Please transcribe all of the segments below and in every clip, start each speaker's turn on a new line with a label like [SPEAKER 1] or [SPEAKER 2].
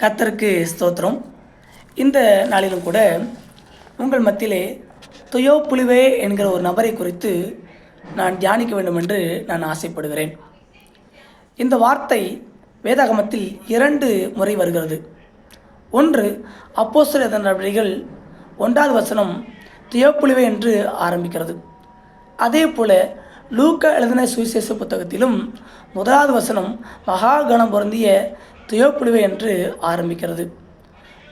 [SPEAKER 1] கத்தருக்கு ஸ்தோத்திரம். இந்த நாளிலும் கூட உங்கள் மத்தியிலே துயோ புலிவே என்கிற ஒரு நபரை குறித்து நான் தியானிக்க வேண்டும் என்று நான் ஆசைப்படுகிறேன். இந்த வார்த்தை வேதாகமத்தில் இரண்டு முறை வருகிறது. ஒன்று அப்போஸ்தலர் நடவடிக்கைகள் ஒன்றாவது வசனம் துயோப்புலிவே என்று ஆரம்பிக்கிறது. அதே போல் லூக்க எழுதின சுவிசேஷ புத்தகத்திலும் முதலாவது வசனம் மகா கணம் பொருந்திய துயோப்புழுவே என்று ஆரம்பிக்கிறது.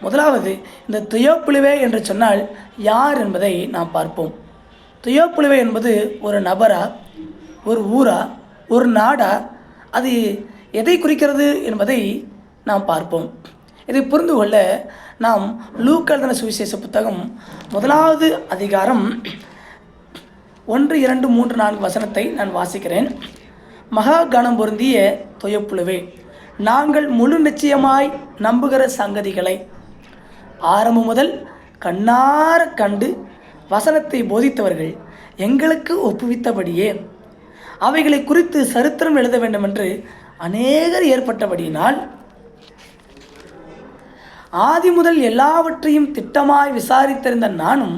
[SPEAKER 1] முதலாவது இந்த துயோப்புலிவே என்று சொன்னால் யார் என்பதை நாம் பார்ப்போம். துயோப்புழுவே என்பது ஒரு நபரா ஒரு ஊரா ஒரு நாடா அது எதை குறிக்கிறது என்பதை நாம் பார்ப்போம். இதை புரிந்து கொள்ள நாம் லூக்கல்தன சுவிசேஷ புத்தகம் முதலாவது அதிகாரம் ஒன்று இரண்டு மூன்று நான்கு வசனத்தை நான் வாசிக்கிறேன். மகா கணம் பொருந்திய தொயப்புழுவே நாங்கள் முழு நிச்சயமாய் நம்புகிற சங்கதிகளை ஆரம்பம் முதல் கண்ணார கண்டு வசனத்தை போதித்தவர்கள் எங்களுக்கு ஒப்புவித்தபடியே அவைகளை குறித்து சரித்திரம் எழுத வேண்டும் என்று அநேகர் ஏற்பட்டபடியினால் ஆதி முதல் எல்லாவற்றையும் திட்டமாய் விசாரித்திருந்த நானும்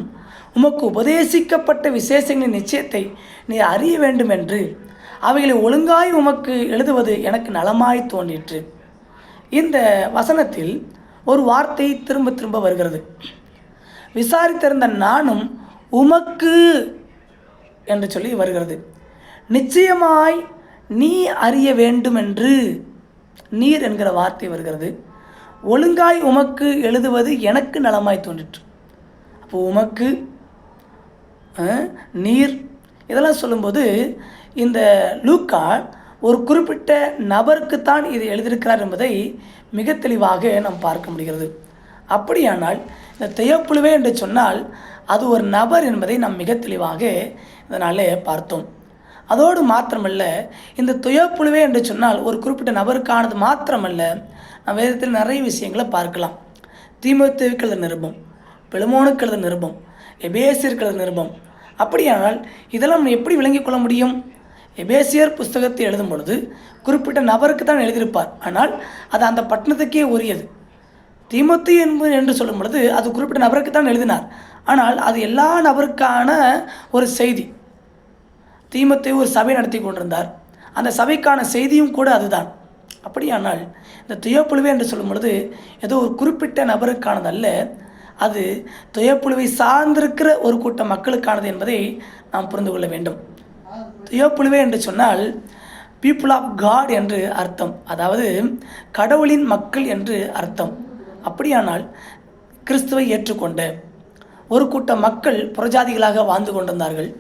[SPEAKER 1] உமக்கு உபதேசிக்கப்பட்ட விசேஷங்களின் நிச்சயத்தை நீ அறிய வேண்டும் என்று அவைகளை ஒழுங்காய் உமக்கு எழுதுவது எனக்கு நலமாய் தோன்றிற்று. இந்த வசனத்தில் ஒரு வார்த்தை திரும்ப திரும்ப வருகிறது. விசாரித்திருந்த நானும் உமக்கு என்று சொல்லி வருகிறது. நிச்சயமாய் நீ அறிய வேண்டும் என்று நீர் என்கிற வார்த்தை வருகிறது. ஒழுங்காய் உமக்கு எழுதுவது எனக்கு நலமாய் தோன்றிற்று. அப்போ உமக்கு நீர். இதெல்லாம் சொல்லும்போது இந்த லூக்கா ஒரு குறிப்பிட்ட நபருக்குத்தான் இது எழுதியிருக்கிறார் என்பதை மிக தெளிவாக நாம் பார்க்க முடிகிறது. அப்படியானால் இந்த தெய்யப்புழுவே என்று சொன்னால் அது ஒரு நபர் என்பதை நாம் மிக தெளிவாக இதனாலே பார்த்தோம். அதோடு மாத்திரமல்ல இந்த துயப்புழுவே என்று சொன்னால் ஒரு குறிப்பிட்ட நபருக்கானது மாத்திரமல்ல நம் வேதத்தில் நிறைய விஷயங்களை பார்க்கலாம். தீமோத்தேவுக்கு எழுத நிருபம் பெருமோனுக்கு எழுத நிருபம் எபேசியருக்கு எழுத நிருபம் அப்படியானால் இதெல்லாம் நம்ம எப்படி விளங்கிக் கொள்ள முடியும்? எபேசியர் புஸ்தகத்தை எழுதும் பொழுது குறிப்பிட்ட நபருக்கு தான் எழுதியிருப்பார். ஆனால் அது அந்த பட்டணத்துக்கே உரியது. தீமோத்தி என்பது என்று சொல்லும் பொழுது அது குறிப்பிட்ட நபருக்கு தான் எழுதினார். ஆனால் அது எல்லா நபருக்கான ஒரு செய்தி. தீமத்தை ஒரு சபை நடத்தி கொண்டிருந்தார். அந்த சபைக்கான செய்தியும் கூட அதுதான். அப்படியானால் இந்த துயப்புழுவை என்று சொல்லும் பொழுது ஏதோ ஒரு குறிப்பிட்ட நபருக்கானதல்ல அது துயப்புழுவை சார்ந்திருக்கிற ஒரு கூட்டம் மக்களுக்கானது என்பதை நாம் புரிந்து கொள்ள வேண்டும். துயப்புழுவே என்று சொன்னால் பீப்புள் ஆஃப் காட் என்று அர்த்தம். அதாவது கடவுளின் மக்கள் என்று அர்த்தம். அப்படியானால் கிறிஸ்துவை ஏற்றுக்கொண்ட ஒரு கூட்ட மக்கள் புறஜாதிகளாக வாழ்ந்து கொண்டிருந்தார்கள்.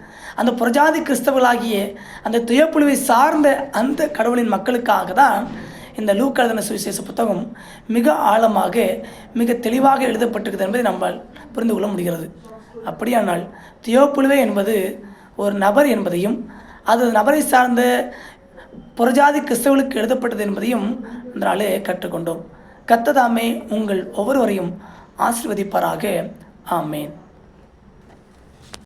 [SPEAKER 1] அந்த புறஜாதி கிறிஸ்தவர்களாகிய அந்த துயப்புழுவை சார்ந்த அந்த கடவுளின் மக்களுக்காக தான் இந்த லூக்கழுதன சுவிசேஷ புத்தகம் மிக ஆழமாக மிக தெளிவாக எழுதப்பட்டிருக்கிறது என்பதை நம்மால் புரிந்து கொள்ள முடிகிறது. அப்படியானால் தியோப்புழுவே என்பது ஒரு நபர் என்பதையும் அது நபரை சார்ந்த புறஜாதி கிறிஸ்தவர்களுக்கு எழுதப்பட்டது என்பதையும் அதனாலே கற்றுக்கொண்டோம். கத்ததாமே உங்கள் ஒவ்வொருவரையும் ஆசிர்வதிப்பாராக. ஆமேன்.